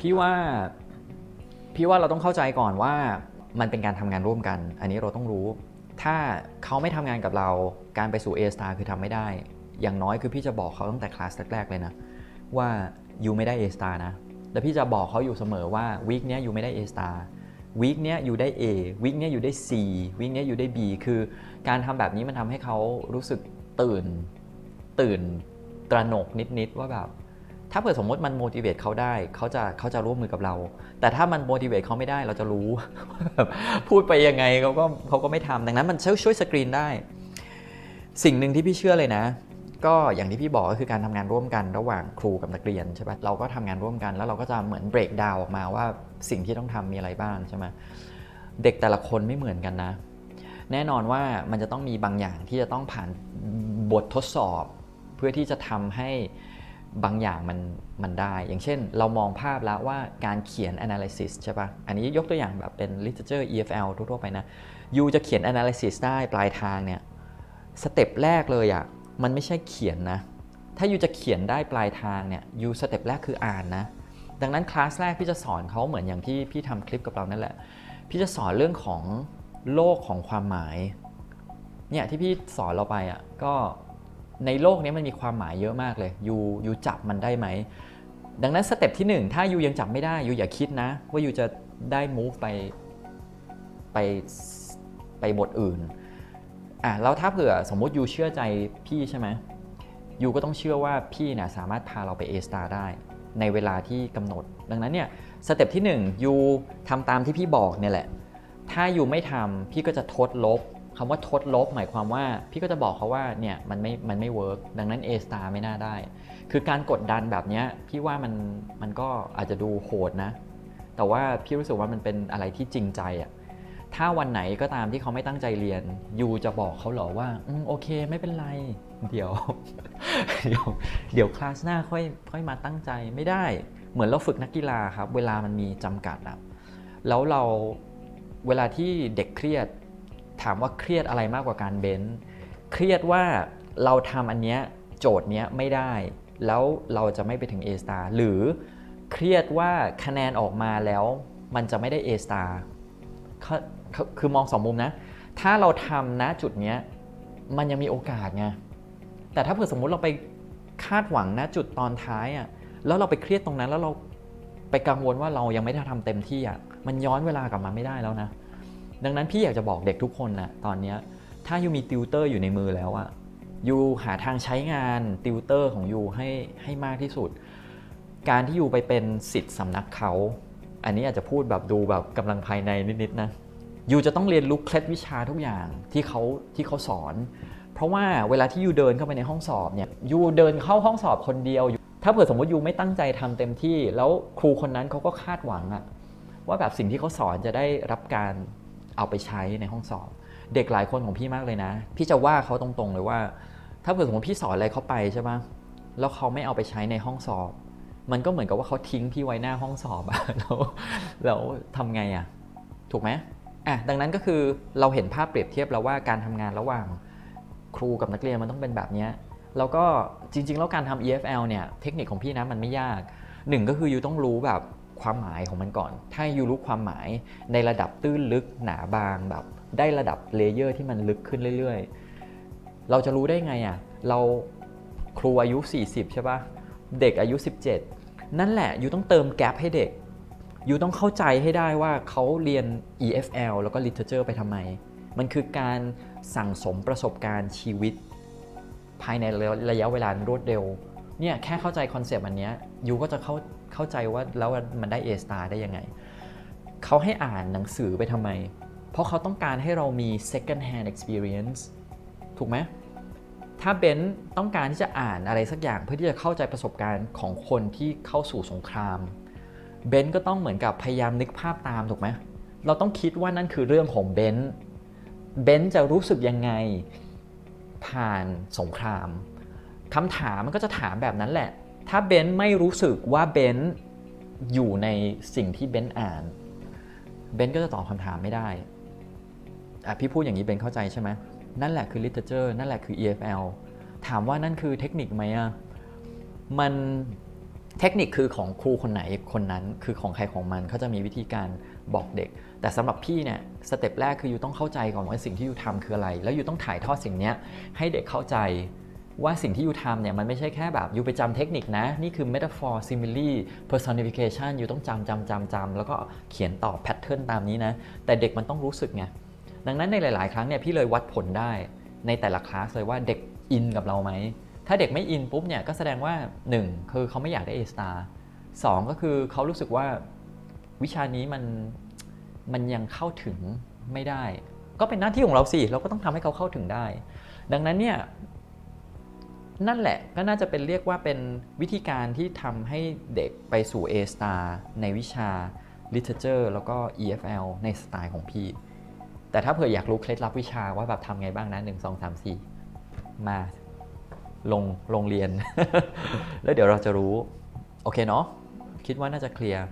พี่ว่าพี่ว่าเราต้องเข้าใจก่อนว่ามันเป็นการทำงานร่วมกัน อันนี้เราต้องรู้ ถ้าเขาไม่ทำงานกับเราการไปสู่ A star คือทำไม่ได้ อย่างน้อยคือพี่จะบอกเขาตั้งแต่คลาสแรกๆเลยนะ ว่ายูไม่ได้ A star นะแล้วพี่จะบอกเขาอยู่เสมอว่าวีคเนี้ยยูไม่ได้ A star วีคเนี้ยยูได้ A วีคเนี้ยยูได้ C วีคเนี้ยยูได้ B คือการทำแบบนี้มันทำให้เขารู้สึกตื่น ตื่นตระหนกนิดๆว่าแบบ ถ้าเผื่อสมมติมัน motivate เขาได้เขาจะเขาจะร่วมมือกับเรา แต่ถ้ามัน motivate เขาไม่ได้เราจะรู้ พูดไปยังไงเขาก็เขาก็ไม่ทำดังนั้นมันช่วยช่วยสกรีนได้ สิ่งหนึ่งที่พี่เชื่อเลยนะ ก็อย่างที่พี่บอกก็คือการทำงานร่วมกันระหว่างครูกับนักเรียนใช่ปะเราก็ทำงานร่วมกันแล้วเราก็จะเหมือน break down ออกมาว่าสิ่งที่ต้องทำมีอะไรบ้างใช่ไหมเด็กแต่ละคนไม่เหมือนกันนะ แน่นอนว่ามันจะต้องมีบางอย่างที่จะต้องผ่านบททดสอบ เพื่อที่จะทำให้ บางอย่างมันมันได้ อย่างเช่นเรามองภาพแล้วว่าการเขียน analysis ใช่ปะอันนี้ยกตัวอย่างแบบเป็น literature EFL ทั่วๆไปนะยูจะเขียน analysis ได้ปลายทางเนี่ยสเต็ปแรกเลยอะ่ะมันไม่ใช่เขียนนะ ถ้ายูจะเขียนได้ปลายทางเนี่ยยูสเต็ปแรกคืออ่านนะ ดังนั้นคลาสแรกพี่จะสอนเขาเหมือนอย่างที่พี่ทำคลิปกับเรานั่นแหละ พี่จะสอนเรื่องของโลกของความหมายเนี่ยที่พี่สอนเราไปอะก็ ในโลกนี้มันมีความหมายเยอะมากเลยยูยูจับมันได้ไหม ดังนั้นสเต็ปที่ 1 ถ้ายูยังจับไม่ได้ยูอย่าคิดนะ ว่ายูจะได้ move ไปไปไปบทอื่นอะแล้วถ้าเผื่อสมมุติยูเชื่อใจพี่ใช่ไหมยูก็ต้องเชื่อว่าพี่เนี่ยสามารถพาเราไป A star ได้ในเวลาที่กำหนด ดังนั้นเนี่ยสเต็ปที่1ยูทำตามที่พี่บอกเนี่ยแหละ ถ้ายูไม่ทำพี่ก็จะทดลบ คำว่าทดลบ หมายความว่าพี่ก็จะบอกเขาว่าเนี่ยมันไม่มันไม่เวิร์กดังนั้น A star ไม่น่าได้ คือการกดดันแบบนี้พี่ว่ามันมันก็อาจจะดูโหดนะ แต่ว่าพี่รู้สึกว่ามันเป็นอะไรที่จริงใจอะถ้าวันไหนก็ตามที่เขาไม่ตั้งใจเรียนยูจะบอกเขาเหรอว่าอืมโอเคไม่เป็นไร เดี๋ยว เดี๋ยวเดี๋ยวคลาสหน้าค่อยค่อยมาตั้งใจไม่ได้ เหมือนเราฝึกนักกีฬาครับ เวลามันมีจำกัดอะแล้วเราเวลาที่เด็กเครียด ถามว่าเครียดอะไรมากกว่าการเบนเครียดว่าเราทำอันเนี้ยโจทย์เนี้ยไม่ได้ แล้วเราจะไม่ไปถึง A star หรือเครียดว่าคะแนนออกมาแล้วมันจะไม่ได้ A star เขาเขาคือมองสองมุมนะ ถ้าเราทำนะจุดเนี้ยมันยังมีโอกาสไง แต่ถ้าเผื่อสมมุติเราไปคาดหวังนะจุดตอนท้ายอะ่ะ แล้วเราไปเครียดตรงนั้นแล้วเราไปกังวลว่าเรายังไม่ได้ทำเต็มที่อะ่ะ มันย้อนเวลากลับมาไม่ได้แล้วนะ ดังนั้นพี่อยากจะบอกเด็กทุกคนนะตอนนี้ถ้ายูมีติวเตอร์อยู่ในมือแล้วอะยูหาทางใช้งานติวเตอร์ของยูให้ให้มากที่สุด การที่ยูไปเป็นสิทธิ์สำนักเขา อันนี้อาจจะพูดแบบดูแบบกำลังภายในนิดๆนะยูจะต้องเรียนรู้เคล็ดวิชาทุกอย่างที่เขาที่เขาสอน เพราะว่าเวลาที่ยูเดินเข้าไปในห้องสอบเนี่ยยูเดินเข้าห้องสอบคนเดียว ถ้าเผื่อสมมติยูไม่ตั้งใจทำเต็มที่ แล้วครูคนนั้นเขาก็คาดหวังอะว่าแบบสิ่งที่เขาสอนจะได้รับการ เอาไปใช้ในห้องสอบ เด็กหลายคนของพี่มากเลยนะ พี่จะว่าเขาตรงๆเลยว่า ถ้าเผื่อสมมติพี่สอนอะไรเขาไปใช่ปะแล้วเขาไม่เอาไปใช้ในห้องสอบ มันก็เหมือนกับว่าเขาทิ้งพี่ไว้หน้าห้องสอบอะแล้วแล้วทำไงอะถูกไหมอะดังนั้นก็คือเราเห็นภาพเปรียบเทียบแล้วว่าการทำงานระหว่างครูกับนักเรียนมันต้องเป็นแบบนี้แล้วก็จริงๆ แล้วการทำ EFL เนี่ยเทคนิคของพี่นะมันไม่ยากหนึ่งก็คือยูต้องรู้แบบ ความหมายของมันก่อน ถ้ายูรู้ความหมายในระดับตื้นลึกหนาบางแบบ ได้ระดับเลเยอร์ที่มันลึกขึ้นเรื่อยๆ เราจะรู้ได้ไงอะ่ะ เราครูอายุ 40 ใช่ปะเด็กอายุ 17 นั่นแหละยูต้องเติมแกลบให้เด็กยูต้องเข้าใจให้ได้ว่าเขาเรียน EFL แล้วก็ Literature ไปทำไม มันคือการสั่งสมประสบการณ์ชีวิต ภายในระยะเวลารวดเร็ว เนี่ยแค่เข้าใจคอนเซปต์อันเนี้ยยูก็จะเข้า เข้าใจว่าแล้วมันได้ A star ได้ยังไง เขาให้อ่านหนังสือไปทำไม เพราะเขาต้องการให้เรามี second hand experience ถูกไหมถ้าเบนซ์ต้องการที่จะอ่านอะไรสักอย่างเพื่อที่จะเข้าใจประสบการณ์ของคนที่เข้าสู่สงคราม เบนซ์ก็ต้องเหมือนกับพยายามนึกภาพตามถูกไหมเราต้องคิดว่านั่นคือเรื่องของเบนซ์เบนซ์จะรู้สึกยังไงผ่านสงครามคำถามมันก็จะถามแบบนั้นแหละ ถ้าเบนซ์ไม่รู้สึกว่าเบนซ์อยู่ในสิ่งที่เบนซ์อ่าน เบนซ์ก็จะตอบคำถามไม่ได้อะพี่พูดอย่างนี้เบนซ์เข้าใจใช่ไหมนั่นแหละคือ literature นั่นแหละคือ EFL ถามว่านั่นคือเทคนิคไหมอะมันเทคนิคคือของครูคนไหนคนนั้นคือของใครของมันเขาจะมีวิธีการบอกเด็ก แต่สำหรับพี่เนี่ยสเต็ปแรกคืออยู่ต้องเข้าใจก่อนว่าสิ่งที่อยู่ทำคืออะไร แล้วอยู่ต้องถ่ายทอดสิ่งนี้ให้เด็กเข้าใจ ว่าสิ่งที่ยูทำเนี่ยมันไม่ใช่แค่แบบยูไปจำเทคนิคนะ นี่คือ metaphor simile personification ยูต้องจำจำจำจำแล้วก็เขียนต่อแพทเทิร์นตามนี้นะ แต่เด็กมันต้องรู้สึกไง ดังนั้นในหลาย ๆ ครั้งเนี่ยพี่เลยวัดผลได้ในแต่ละคลาสเลยว่าเด็กอินกับเราไหม ถ้าเด็กไม่อินปุ๊บเนี่ยก็แสดงว่า 1 คือเขาไม่อยากได้ A star 2ก็คือเขารู้สึกว่าวิชานี้มันมันยังเข้าถึงไม่ได้ ก็เป็นหน้าที่ของเราสิ เราก็ต้องทำให้เขาเข้าถึงได้ ดังนั้นเนี่ย นั่นแหละก็น่าจะเป็นเรียกว่าเป็นวิธีการที่ทำให้เด็กไปสู่ A star ในวิชา literature แล้วก็ EFL ในสไตล์ของพี่ แต่ถ้าเผื่ออยากรู้เคล็ดลับวิชาว่าแบบทำไงบ้างนะ1 2 3 4 มาลงลงเรียน แล้วเดี๋ยวเราจะรู้ โอเคเนาะคิดว่าน่าจะเคลียร์